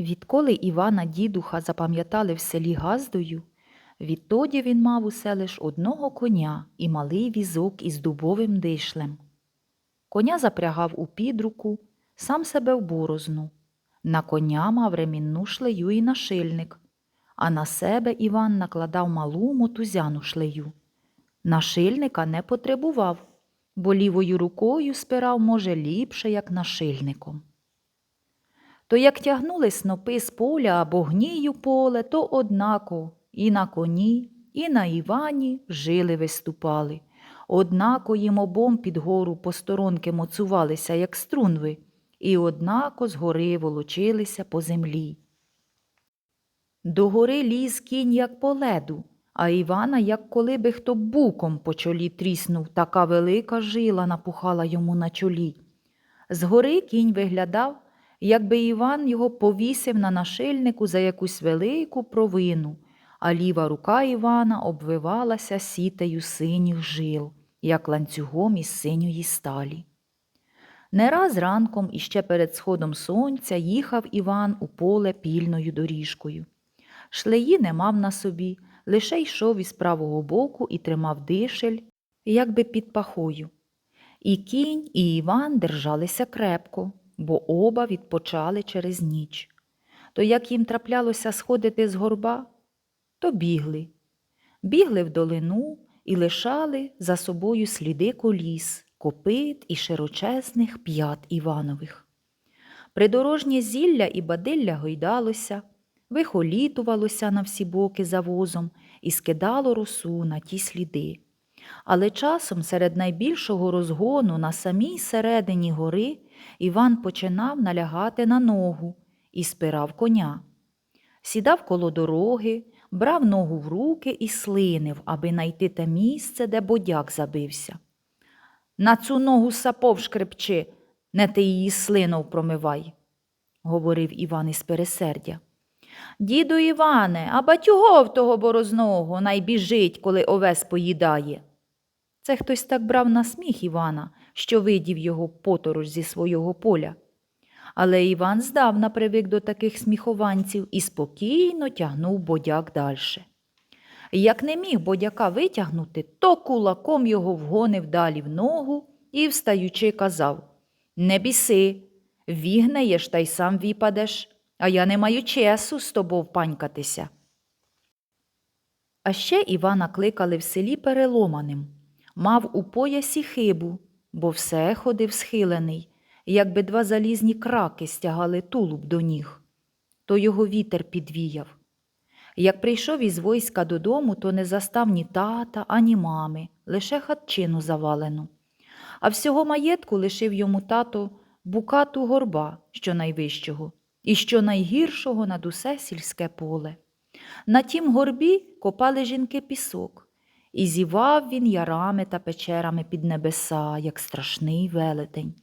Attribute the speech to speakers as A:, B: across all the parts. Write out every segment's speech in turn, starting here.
A: Відколи Івана дідуха запам'ятали в селі Газдою, відтоді він мав усе лиш одного коня і малий візок із дубовим дишлем. Коня запрягав у підруку, сам себе в борозну. На коня мав ремінну шлею і нашильник, а на себе Іван накладав малу мотузяну шлею. Нашильника не потребував, бо лівою рукою спирав, може, ліпше, як нашильником. То як тягнули снопи з поля або гнію поле, то однако і на коні, і на Івані жили виступали. Однако їм обом під гору посторонки моцувалися, як струнви, і однако з гори волочилися по землі. До гори ліз кінь, як по леду, а Івана, як коли би хто буком по чолі тріснув, така велика жила напухала йому на чолі. З гори кінь виглядав, якби Іван його повісив на нашильнику за якусь велику провину, а ліва рука Івана обвивалася сітею синіх жил, як ланцюгом із синьої сталі. Не раз ранком іще перед сходом сонця їхав Іван у поле пільною доріжкою. Шлеї не мав на собі, лише йшов із правого боку і тримав дишель, якби під пахою. І кінь, і Іван держалися крепко, бо оба відпочали через ніч. То як їм траплялося сходити з горба, то бігли. Бігли в долину і лишали за собою сліди коліс, копит і широчезних п'ят Іванових. Придорожнє зілля і бадилля гойдалося, вихолітувалося на всі боки за возом і скидало росу на ті сліди. Але часом серед найбільшого розгону на самій середині гори Іван починав налягати на ногу і спирав коня. Сідав коло дороги, брав ногу в руки і слинив, аби найти те місце, де бодяк забився. На цю ногу сапов шкрепчи, не ти її слинов промивай, говорив Іван із пересердя. Діду Іване, а батюгов того борозного найбіжить, коли овес поїдає. Це хтось так брав на сміх Івана, що видів його поторож зі свого поля. Але Іван здавна привик до таких сміхованців і спокійно тягнув бодяк дальше. Як не міг бодяка витягнути, то кулаком його вгонив далі в ногу і, встаючи, казав Не біси, вігнеєш та й сам віпадеш, а я не маю чесу з тобою впанькатися. А ще Івана кликали в селі переломаним. Мав у поясі хибу, бо все ходив схилений, якби два залізні краки стягали тулуб до ніг. То його вітер підвіяв. Як прийшов із войська додому, то не застав ні тата, ані мами, лише хатчину завалену. А всього маєтку лишив йому тато букату горба, що найвищого, і що найгіршого над усе сільське поле. На тім горбі копали жінки пісок, і зівав він ярами та печерами під небеса, як страшний велетень.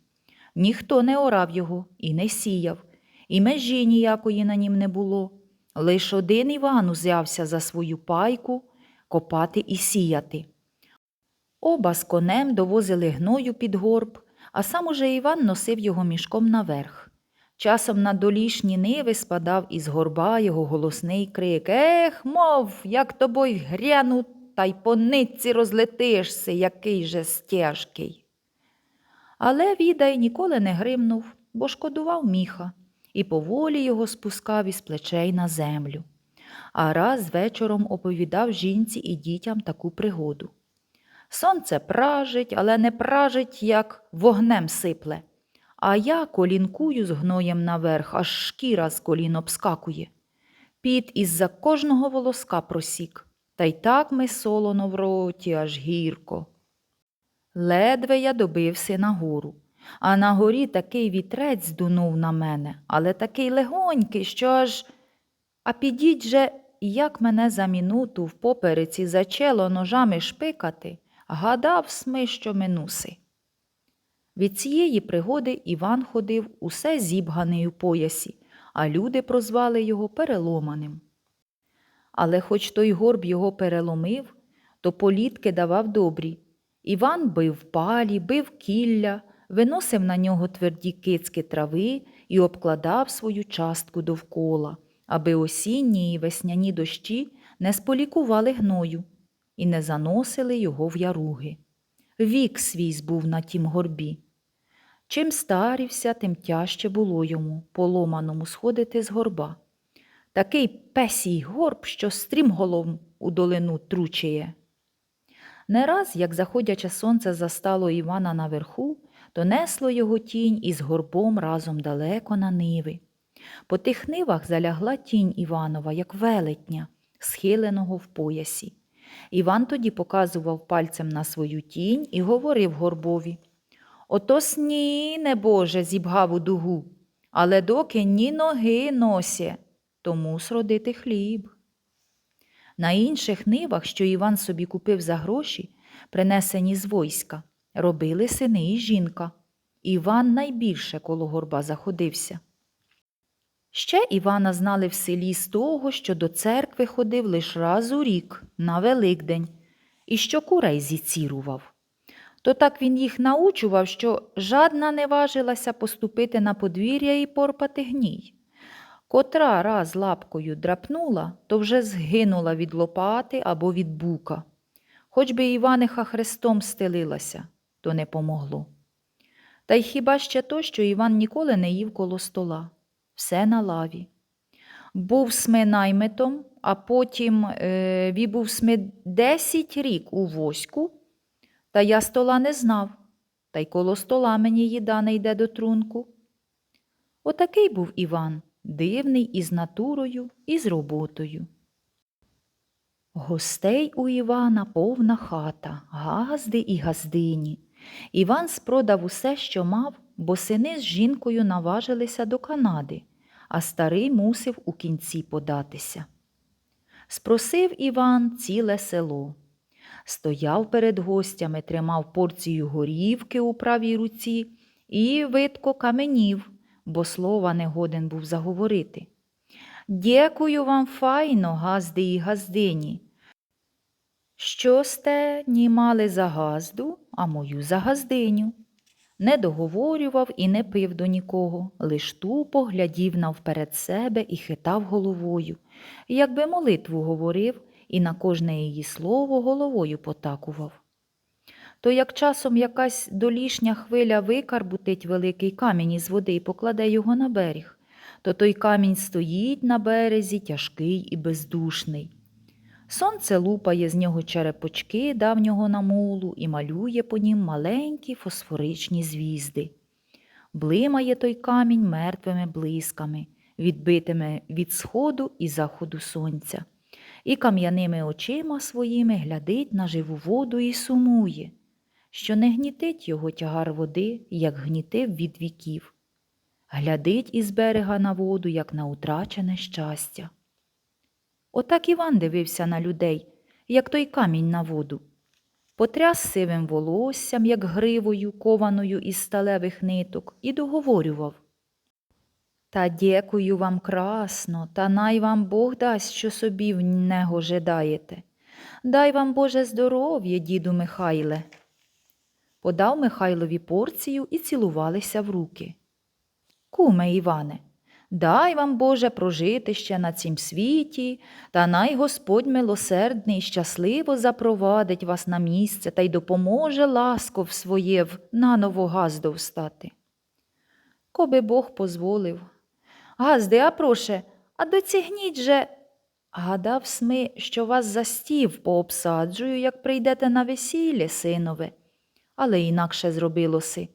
A: Ніхто не орав його і не сіяв, і межі ніякої на нім не було. Лиш один Іван узявся за свою пайку копати і сіяти. Оба з конем довозили гною під горб, а сам уже Іван носив його мішком наверх. Часом на долішні ниви спадав із горба його голосний крик Ех, мов, як тобой гряну, та й по нитці розлетишся, який же стяжкий. Але відай ніколи не гримнув, бо шкодував міха і поволі його спускав із плечей на землю. А раз вечором оповідав жінці і дітям таку пригоду. Сонце пражить, але не пражить, як вогнем сипле. А я колінкую з гноєм наверх, аж шкіра з колін обскакує. Піт із-за кожного волоска просік, та й так ми солоно в роті, аж гірко. Ледве я добився на гору, а на горі такий вітрець здунув на мене, але такий легонький, що аж. А підіть же, як мене за мінуту в попереці зачело ножами шпикати, гадав сми, що минуси. Від цієї пригоди Іван ходив усе зібганий у поясі, а люди прозвали його переломаним. Але хоч той горб його переломив, то політки давав добрі. Іван бив палі, бив кілля, виносив на нього тверді кицьки трави і обкладав свою частку довкола, аби осінні і весняні дощі не сполікували гною і не заносили його в яруги. Вік свій збув на тім горбі. Чим старівся, тим тяжче було йому, поломаному, сходити з горба. Такий песій горб, що стрімголов у долину тручеє. Не раз, як заходяче сонце застало Івана наверху, то несло його тінь із горбом разом далеко на ниви. По тих нивах залягла тінь Іванова, як велетня, схиленого в поясі. Іван тоді показував пальцем на свою тінь і говорив горбові Ото сні, небоже, зібгав у дугу, але доки ні ноги носє, тому сродити хліб. На інших нивах, що Іван собі купив за гроші, принесені з войська, робили сини і жінка. Іван найбільше коло горба заходився. Ще Івана знали в селі з того, що до церкви ходив лиш раз у рік на Великдень, і що курей зіцірував. То так він їх научував, що жадна не важилася поступити на подвір'я і порпати гній. Котра раз лапкою драпнула, то вже згинула від лопати або від бука. Хоч би Іваниха хрестом стелилася, то не помогло. Та й хіба ще то, що Іван ніколи не їв коло стола, все на лаві. Був сми наймитом, а потім е, вібув сми десять рік у воську, та я стола не знав, та й коло стола мені їда не йде до трунку. Отакий був Іван, дивний і з натурою, і з роботою. Гостей у Івана повна хата, газди і газдині. Іван спродав усе, що мав, бо сини з жінкою наважилися до Канади, а старий мусив у кінці податися. Спросив Іван ціле село. Стояв перед гостями, тримав порцію горівки у правій руці і видко каменів, бо слова не годен був заговорити. Дякую вам файно, газди і газдині. Що сте німали за газду, а мою за газдиню? Не договорював і не пив до нікого, лиш тупо глядів навперед себе і хитав головою, якби молитву говорив і на кожне її слово головою потакував. То як часом якась долішня хвиля викарбутить великий камінь із води і покладе його на берег, то той камінь стоїть на березі тяжкий і бездушний. Сонце лупає з нього черепочки давнього намулу і малює по нім маленькі фосфоричні звізди. Блимає той камінь мертвими блисками, відбитими від сходу і заходу сонця, і кам'яними очима своїми глядить на живу воду і сумує, що не гнітить його тягар води, як гнітив від віків. Глядить із берега на воду, як на утрачене щастя. Отак Іван дивився на людей, як той камінь на воду. Потряс сивим волоссям, як гривою, кованою із сталевих ниток, і договорював. Та дякую вам красно, та най вам Бог дасть, що собі в нього жедаєте. Дай вам Боже здоров'я, діду Михайле. Подав Михайлові порцію і цілувалися в руки. Куме Іване, Дай вам, Боже, прожити ще на цім світі, та най Господь милосердний щасливо запровадить вас на місце та й допоможе ласков в наново газду встати. Коби Бог позволив. Газди, а проше, а доцігніть же. Гадав сми, що вас за стів пообсаджую, як прийдете на весілля, синове, але інакше зробилося.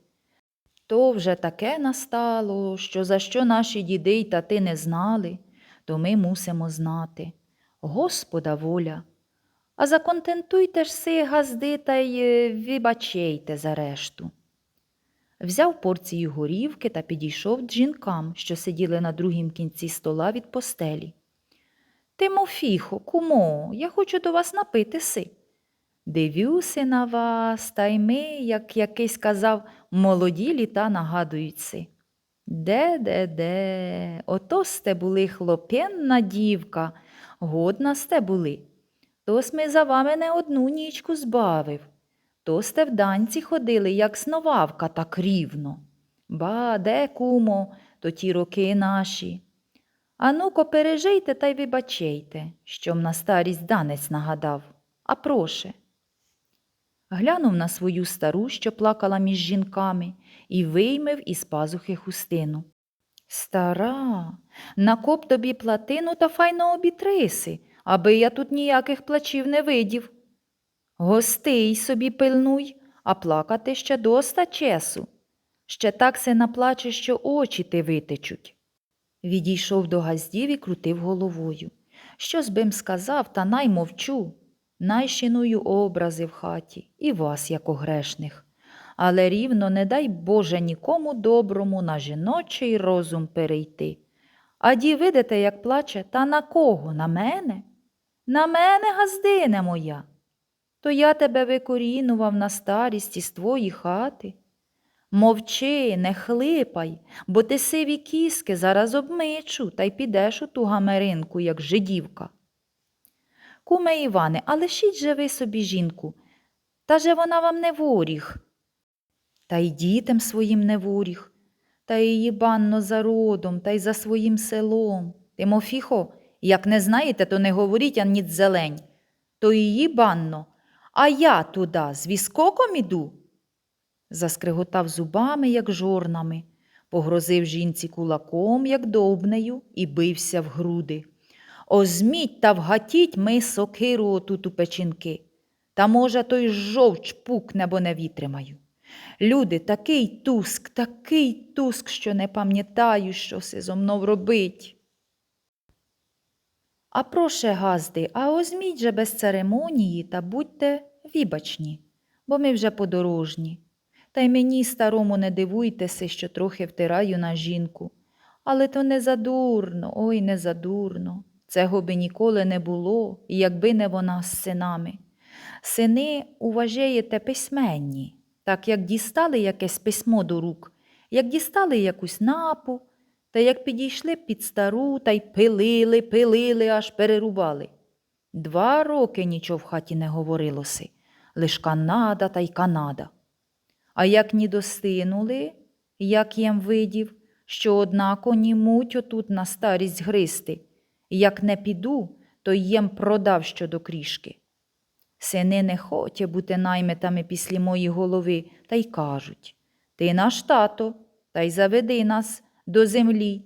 A: То вже таке настало, що за що наші діди й тати не знали, то ми мусимо знати. Господа воля. А законтентуйте ж си газди та й е, вибачейте за решту. Взяв порцію горівки та підійшов жінкам, що сиділи на другім кінці стола від постелі. Тимофіхо, кумо, я хочу до вас напити си. Дивюся на вас, та й ми, як якийсь казав, молоді літа нагадують си. Де, де, де, ото сте були хлопенна дівка, годна сте були. Тос ми за вами не одну нічку збавив. То сте в данці ходили, як сновавка, так рівно. Ба, де, кумо, то ті роки наші. А ну-ко, пережийте та й вибачейте, що на старість данець нагадав. А проше. Глянув на свою стару, що плакала між жінками, і виймив із пазухи хустину. Стара, накоп тобі платину та файно обітриси, аби я тут ніяких плачів не видів. Гостей собі пильнуй, а плакати ще доста чесу. Ще так се наплаче, що очі ти витечуть. Відійшов до газдів і крутив головою. Щось бим сказав, та най мовчу. Найщиную образи в хаті, і вас, як грешних. Але рівно не дай Боже нікому доброму на жіночий розум перейти. А ді як плаче, та на кого? На мене? На мене, газдине моя. То я тебе викорінував на старість із твої хати. Мовчи, не хлипай, бо ти сиві кіски зараз обмичу та й підеш у ту гамеринку, як жидівка. Куме Іване, а лишіть же ви собі жінку, та же вона вам не воріг. Та й дітям своїм не воріг, та її банно за родом, та й за своїм селом. Тимофіхо, як не знаєте, то не говоріть аніць зелень. То її банно, а я туди з віскоком іду. Заскриготав зубами, як жорнами, погрозив жінці кулаком, як довбнею, і бився в груди. Озміть та вгатіть ми сокиру отут у печінки. Та, може, той жовч пукне, бо не вітримаю. Люди, такий туск, такий туск, що не пам'ятаю, що се зо мною робить. А проше, газди, а озміть же без церемонії та будьте вібачні, бо ми вже подорожні. Та й мені, старому, не дивуйтеся, що трохи втираю на жінку. Але то не задурно, ой, не задурно. Цього би ніколи не було, якби не вона з синами. Сини, уважаєте, письменні, так як дістали якесь письмо до рук, як дістали якусь напу, та як підійшли під стару та й пилили, пилили, аж перерубали. Два роки нічого в хаті не говорилося, лиш Канада та й Канада. А як ні достинули, як їм видів, що однако німуть отут на старість гристи, як не піду, то їм продав щодо крішки. Сини не хоче бути наймитами після мої голови, та й кажуть Ти наш тато, та й заведи нас до землі,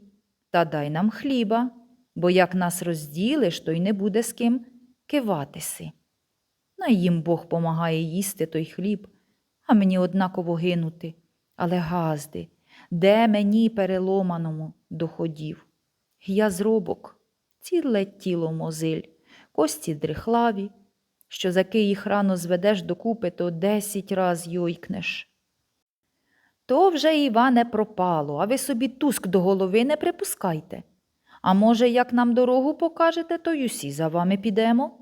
A: та дай нам хліба, бо як нас розділиш, то й не буде з ким киватися. На їм Бог помагає їсти той хліб, а мені однаково гинути. Але газди, де мені переломаному доходів? Я зробок, ціле тіло мозиль, кості дрихлаві, що за ки їх рано зведеш докупи, то десять раз йойкнеш. То вже, Іване, пропало, а ви собі туск до голови не припускайте. А може, як нам дорогу покажете, то й усі за вами підемо.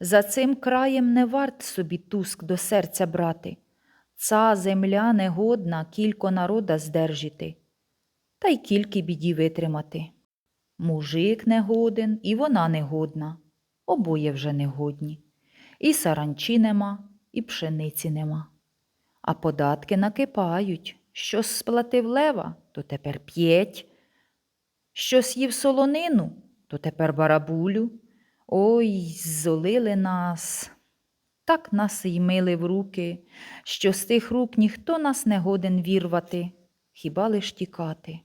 A: За цим краєм не варт собі туск до серця брати. Ця земля негодна кілько народа здержити, та й кільки біді витримати. Мужик негоден, і вона негодна, обоє вже негодні. І саранчі нема, і пшениці нема. А податки накипають. Що сплатив лева, то тепер п'ять. Що з'їв солонину, то тепер барабулю. Ой, золили нас. Так нас й мили в руки, що з тих рук ніхто нас не годен вірвати, хіба лиш тікати.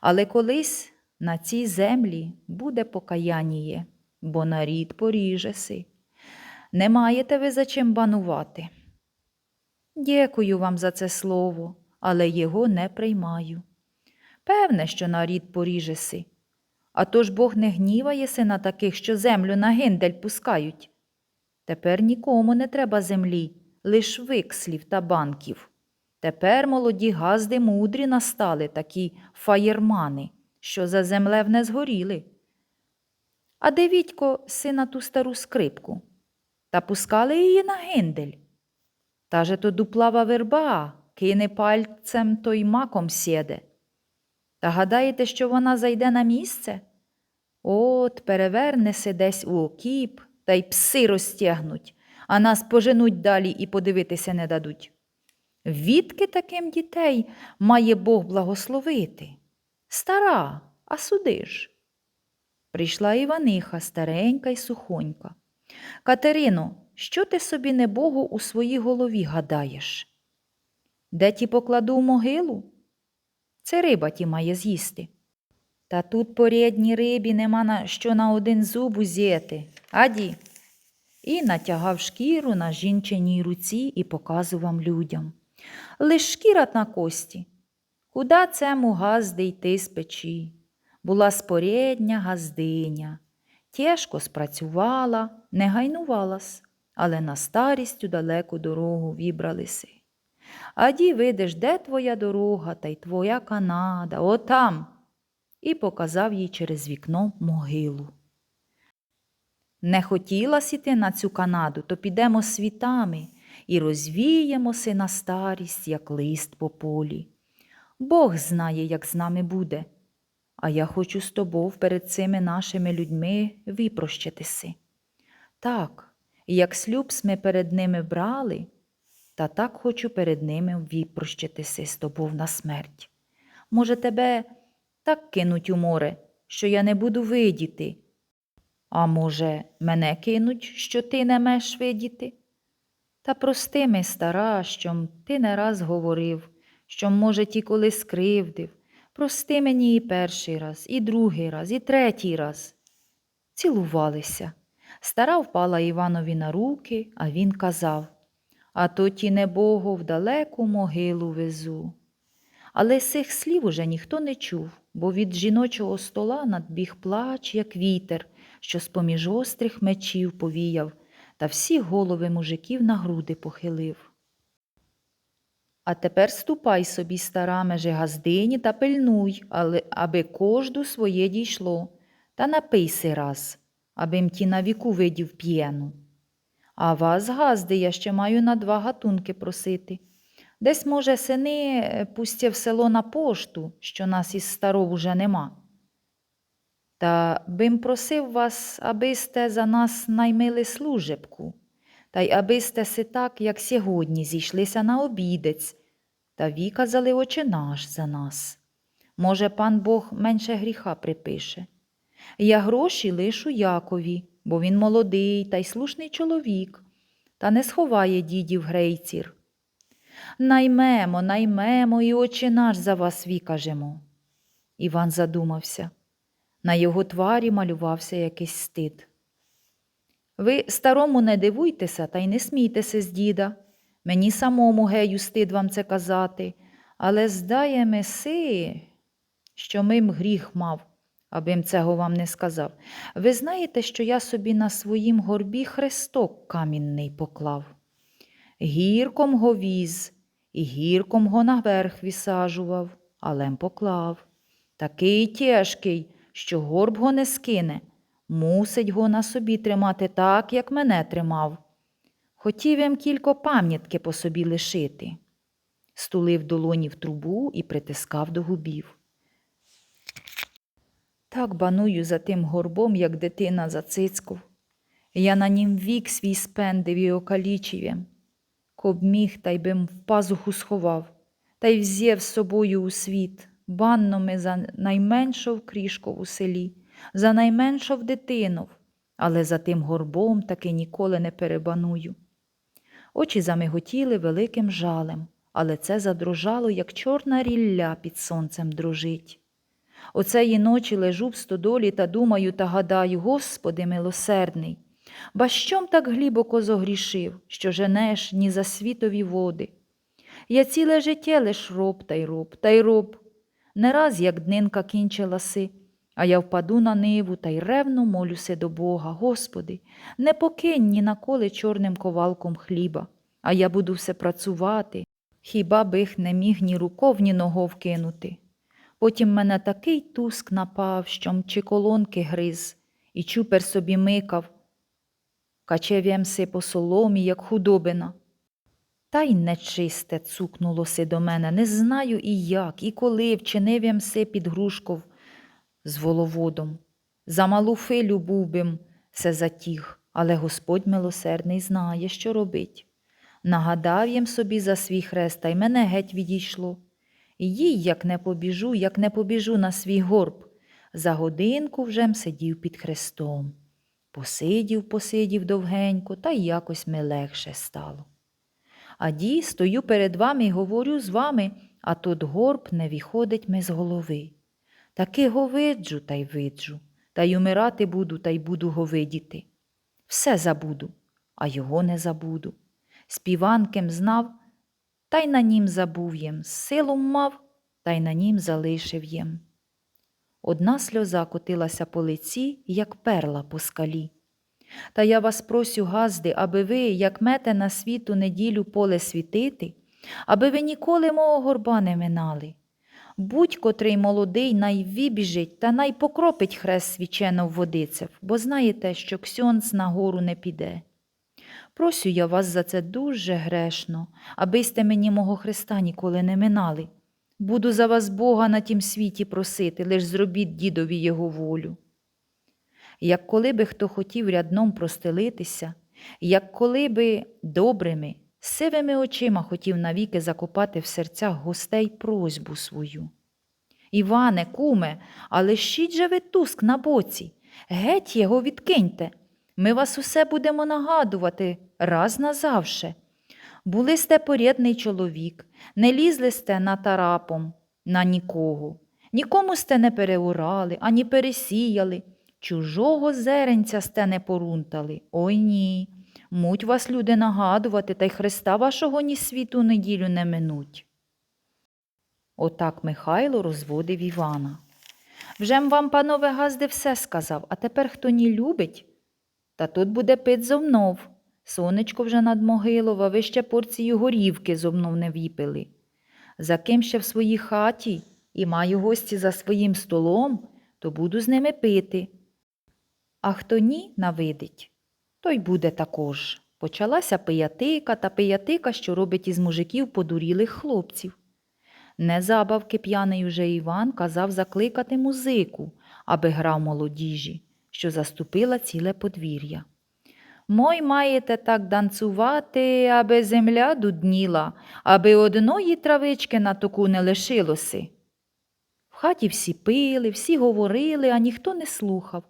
A: Але колись на цій землі буде покаяніє, бо нарід поріжеси. Не маєте ви за чим банувати. Дякую вам за це слово, але його не приймаю. Певне, що нарід поріжеси. А то Бог не гніваєси на таких, що землю на гиндель пускають. Тепер нікому не треба землі, лиш викслів та банків. Тепер молоді газди мудрі настали такі фаєрмани, що за землев не згоріли. А де Вітько сина ту стару скрипку? Та пускали її на гиндель. Та же то дуплава верба, кине пальцем, то й маком сєде. Та гадаєте, що вона зайде на місце? От перевернеся десь у окіп, та й пси розтягнуть, а нас поженуть далі і подивитися не дадуть. Відки таким дітей має Бог благословити? Стара, а суди ж. Прийшла Іваниха, старенька й сухонька. Катерино, що ти собі небогу у своїй голові гадаєш? Де ті покладу в могилу? Це риба ті має з'їсти. Та тут по рідній рибі нема на що на один зуб узяти. Аді. І натягав шкіру на жінчиній руці і показував людям. Лиш шкіра на кості. Куда цему газди йти з печі? Була спорєдня газдиня. Тяжко спрацювала, не гайнувалась, але на старість у далеку дорогу вібралися. Аді видиш, де твоя дорога та й твоя Канада, отам. І показав їй через вікно могилу. Не хотіла сіти на цю Канаду, то підемо світами і розвіємося на старість, як лист по полі. Бог знає, як з нами буде, а я хочу з тобою перед цими нашими людьми випрощатися. Так, як слюб ми перед ними брали, та так хочу перед ними випрощатися з тобою на смерть. Може, тебе так кинуть у море, що я не буду видіти. А може, мене кинуть, що ти не меш видіти? Та прости ми, стара, що ти не раз говорив, що, може, ті коли скривдив. Прости мені і перший раз, і другий раз, і третій раз. Цілувалися. Стара впала Іванові на руки, а він казав А то ті небого в далеку могилу везу. Але цих слів уже ніхто не чув, бо від жіночого стола надбіг плач, як вітер, що з-поміж острих мечів повіяв, та всі голови мужиків на груди похилив. А тепер ступай собі, стара меже газдині, та пильнуй, аби кожду своє дійшло, та напийси раз, аби м ті на віку видів п'єну. А вас, газди, я ще маю на два гатунки просити. Десь, може, сини пустя в село на пошту, що нас із старов уже нема. Та бим просив вас, аби сте за нас наймили служебку, та й аби сте си так, як сьогодні, зійшлися на обідець, та віказали очі наш за нас. Може, пан Бог менше гріха припише. Я гроші лишу Якові, бо він молодий та й слушний чоловік, та не сховає дідів грейцір. Наймемо, наймемо і очі наш за вас вікажемо. Іван задумався. На його тварі малювався якийсь стид. Ви старому не дивуйтеся та й не смійтеся з діда. Мені самому гею стид вам це казати, але здає меси, що мим гріх мав, абим цього вам не сказав. Ви знаєте, що я собі на своїм горбі хресток камінний поклав. Гірком го віз, і гірком го наверх вісажував, алем поклав. Такий тяжкий, що горб го не скине, мусить го на собі тримати так, як мене тримав. Хотів їм кілько пам'ятки по собі лишити. Стулив долоні в трубу і притискав до губів. Так баную за тим горбом, як дитина за цицьку. Я на нім вік свій спендив і окалічив. єм. Коб міг, та й бим в пазуху сховав, та й взяв з собою у світ, банноми за найменшов крішко у селі, за найменшов дитинов, але за тим горбом таки ніколи не перебаную. Очі замиготіли великим жалем, але це задрожало, як чорна рілля під сонцем дрожить. Оцеї ночі лежу в стодолі та думаю та гадаю, Господи милосердний, ба щом так глибоко зогрішив, що женеш ні за світові води. Я ціле життя лиш роб та й роб, та й роб. Не раз, як днинка кінчила си, а я впаду на ниву та й ревно молюся до Бога, Господи, не покинь ні наколи чорним ковалком хліба, а я буду все працювати, хіба бих не міг ні руков, ні ногов кинути. Потім мене такий туск напав, що мчи колонки гриз, і чупер собі микав, качев'ямси по соломі, як худобина. Та й нечисте цукнулося до мене, не знаю і як, і коли вчинив ямси під грушков з воловодом. За малу филю був бим се затіг, але Господь милосердний знає, що робить. Нагадав їм собі за свій хрест, та й мене геть відійшло. Їй, як не побіжу, як не побіжу на свій горб. За годинку вже м сидів під хрестом. Посидів, посидів довгенько, та й якось ми легше стало. А ді, стою перед вами і говорю з вами, а тут горб не виходить ми з голови. Таки го виджу та й виджу, та й умирати буду, та й буду го видіти. Все забуду, а його не забуду. Співанкем знав, та й на нім забув єм, силу мав, та й на нім залишив єм. Одна сльоза котилася по лиці, як перла по скалі. Та я вас просю, газди, аби ви, як мете на світу неділю поле світити, аби ви ніколи мого горба не минали. Будь котрий молодий, най вибіжить та най покропить хрест свічено в водицев, бо знаєте, що ксьонц на гору не піде. Просю я вас за це дуже грешно, аби сте мені мого Христа ніколи не минали. Буду за вас Бога на тім світі просити, лиш зробіть дідові його волю. Як коли би хто хотів рядном простелитися, як коли би добрими, сивими очима хотів навіки закопати в серцях гостей просьбу свою. Іване, куме, а лишіть же ви туск на боці, геть його відкиньте. Ми вас усе будемо нагадувати раз назавше. Були сте порядний чоловік, не лізли сте на тарапом, на нікого, нікому сте не переурали, ані пересіяли, чужого зеренця сте не порунтали. Ой ні. Муть вас люди нагадувати, та й Христа вашого ні світу неділю не минуть. Отак Михайло розводив Івана. Вжем вам, панове газди, все сказав, а тепер хто ні любить, та тут буде пит зомнов. Сонечко вже над могилов, а ви ще порцію горівки зомнов не віпили. За ким ще в своїй хаті і маю гості за своїм столом, то буду з ними пити. А хто ні навидить, той буде також. Почалася пиятика та пиятика, що робить із мужиків подурілих хлопців. Незабавки п'яний уже Іван казав закликати музику, аби грав молодіжі, що заступила ціле подвір'я. Мой маєте так данцувати, аби земля дудніла, аби одної травички на току не лишилося. В хаті всі пили, всі говорили, а ніхто не слухав.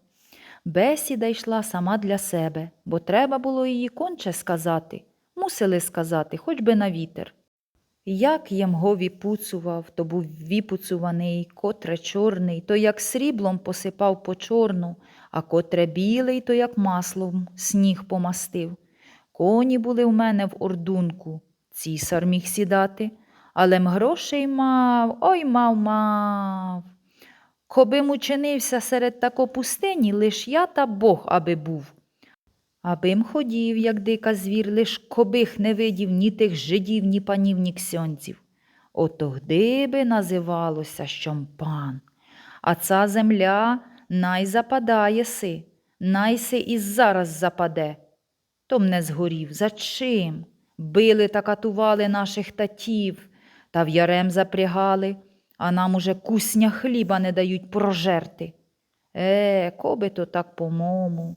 A: Бесіда йшла сама для себе, бо треба було її конче сказати, мусили сказати, хоч би на вітер. Як Ємго віпуцував, то був віпуцуваний, котре чорний, то як сріблом посипав по чорну, а котре білий, то як маслом сніг помастив. Коні були в мене в ордунку, цісар міг сідати, але м грошей мав, ой мав мав. Коби м учинився серед тако пустині, лиш я та Бог аби був. Абим ходів, як дика звір, лиш кобих не видів ні тих жидів, ні панів, ні ксьонців. Отогди би називалося, що пан. А ця земля най западає си, най си і зараз западе. Том не згорів. За чим? Били та катували наших татів, та в ярем запрягали, а нам уже кусня хліба не дають прожерти. Е, коби то так по-мому.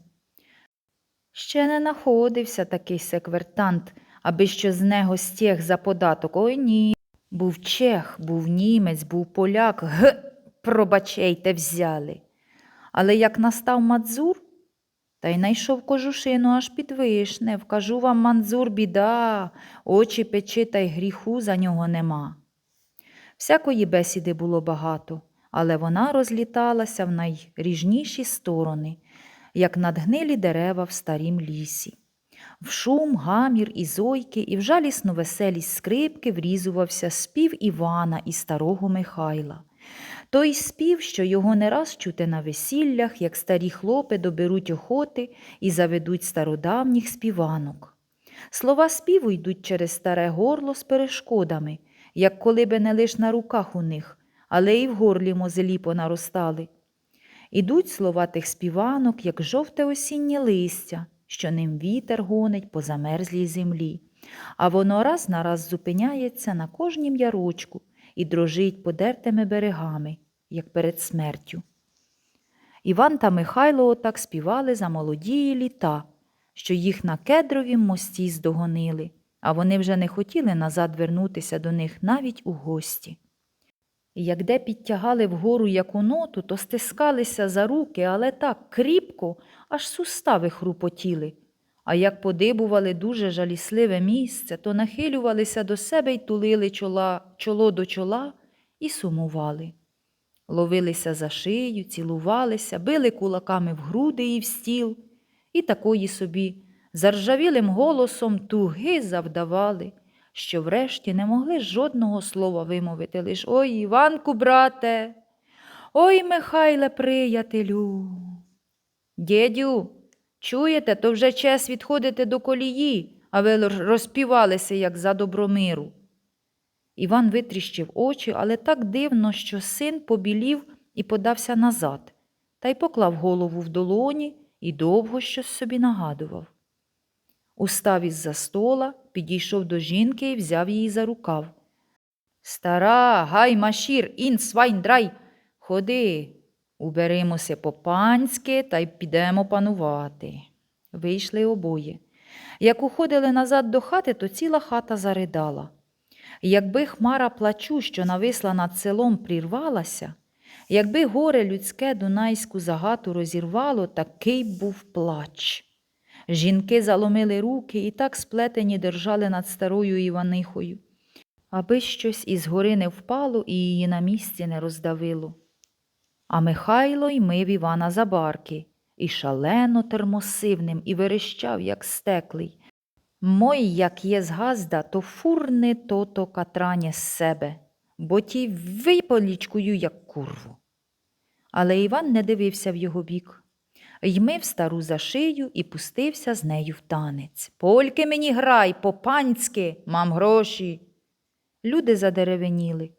A: Ще не находився такий секвертант, аби що з него стяг за податок. Ой ні. Був чех, був німець, був поляк. Г, пробачейте, взяли. Але як настав Мадзур, та й найшов кожушину аж під вишне. Вкажу вам, Мандзур, біда, очі печи, та й гріху за нього нема. Всякої бесіди було багато, але вона розліталася в найріжніші сторони, як надгнилі дерева в старім лісі. В шум, гамір і зойки, і в жалісну веселість скрипки врізувався спів Івана і старого Михайла. Той спів, що його не раз чути на весіллях, як старі хлопи доберуть охоти і заведуть стародавніх співанок. Слова співу йдуть через старе горло з перешкодами, як коли би не лиш на руках у них, але й в горлі мозелі понаростали. Ідуть слова тих співанок, як жовте осіннє листя, що ним вітер гонить по замерзлій землі, а воно раз на раз зупиняється на кожнім ярочку і дрожить подертими берегами, як перед смертю. Іван та Михайло отак співали за молодії літа, що їх на кедровім мості здогонили, а вони вже не хотіли назад вернутися до них навіть у гості. Як де підтягали вгору яку ноту, то стискалися за руки, але так кріпко, аж сустави хрупотіли. А як подибували дуже жалісливе місце, то нахилювалися до себе й тулили чола, чоло до чола і сумували. Ловилися за шию, цілувалися, били кулаками в груди і в стіл, і такої собі заржавілим голосом туги завдавали, що врешті не могли жодного слова вимовити, лиш ой, Іванку, брате, ой, Михайле, приятелю. Дєдю, чуєте, то вже час відходити до колії, а ви розпівалися, як за добромиру. Іван витріщив очі, але так дивно, що син побілів і подався назад, та й поклав голову в долоні і довго щось собі нагадував. Устав із-за стола, підійшов до жінки і взяв її за рукав. Стара, гай машір, ін свайндрай, ходи, уберимося по-панськи та й підемо панувати. Вийшли обоє. Як уходили назад до хати, то ціла хата заридала. Якби хмара плачу, що нависла над селом, прірвалася, якби горе людське дунайську загату розірвало, такий був плач. Жінки заломили руки і так сплетені держали над старою Іванихою, аби щось із гори не впало і її на місці не роздавило. А Михайло й мив Івана за барки, і шалено термосив ним, і верещав, як стеклий. Мой, як є згазда, то фурни то-то катрані з себе, бо ті виполічкую, як курву. Але Іван не дивився в його бік. Ймив стару за шию і пустився з нею в танець. Польки мені грай, по-панськи, мам гроші. Люди задеревеніли,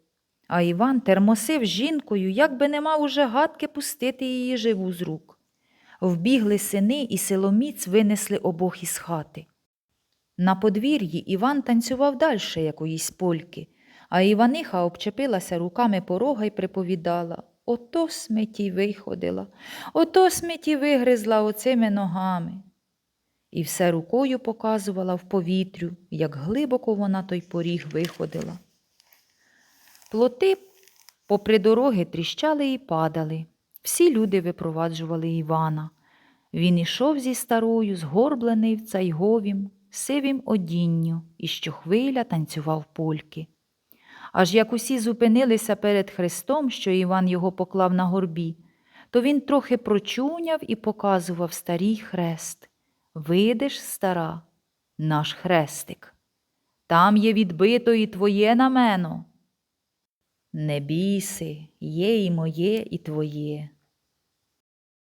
A: а Іван термосив жінкою, як би не мав уже гадки пустити її живу з рук. Вбігли сини і силоміць винесли обох із хати. На подвір'ї Іван танцював дальше якоїсь польки, а Іваниха обчепилася руками порога й приповідала Ото сметі виходила, ото сметі вигризла оцими ногами. І все рукою показувала в повітрю, як глибоко вона той поріг виходила. Плоти попри дороги тріщали і падали. Всі люди випроваджували Івана. Він ішов зі старою, згорблений в цайговім, сивім одінню, і щохвиля танцював польки. Аж як усі зупинилися перед Христом, що Іван його поклав на горбі, то він трохи прочуняв і показував старій хрест. Видиш, стара, наш хрестик. Там є відбито і твоє намено. Не бійси, є і моє, і твоє.